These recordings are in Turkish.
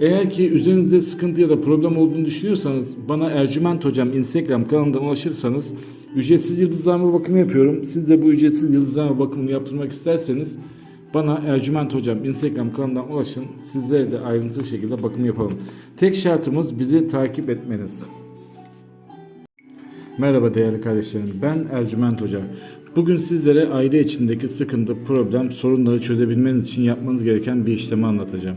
Eğer ki üzerinizde sıkıntı ya da problem olduğunu düşünüyorsanız bana Ercüment Hocam Instagram kanalından ulaşırsanız ücretsiz yıldızlama bakımı yapıyorum. Siz de bu ücretsiz yıldızlama bakımını yaptırmak isterseniz bana Ercüment Hocam Instagram kanalından ulaşın. Sizlere de ayrıntılı şekilde bakım yapalım. Tek şartımız bizi takip etmeniz. Merhaba değerli kardeşlerim. Ben Ercüment Hoca. Bugün sizlere aile içindeki sıkıntı, problem, sorunları çözebilmeniz için yapmanız gereken bir işlemi anlatacağım.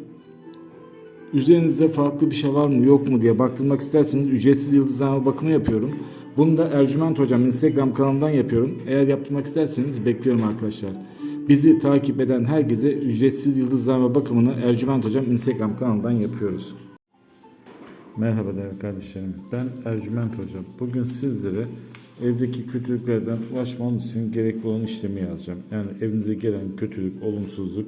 üzerinizde farklı bir şey var mı yok mu diye baktırmak isterseniz ücretsiz yıldızlama bakımı yapıyorum. Bunu da Ercüment Hocam Instagram kanalından yapıyorum. Eğer yaptırmak isterseniz bekliyorum arkadaşlar. Bizi takip eden herkese ücretsiz yıldızlama bakımını Ercüment Hocam Instagram kanalından yapıyoruz. Merhaba değerli kardeşlerim. Ben Ercüment Hoca. Bugün sizlere evdeki kötülüklerden ulaşmanız için gerekli olan işlemi yazacağım. Yani evinize gelen kötülük, olumsuzluk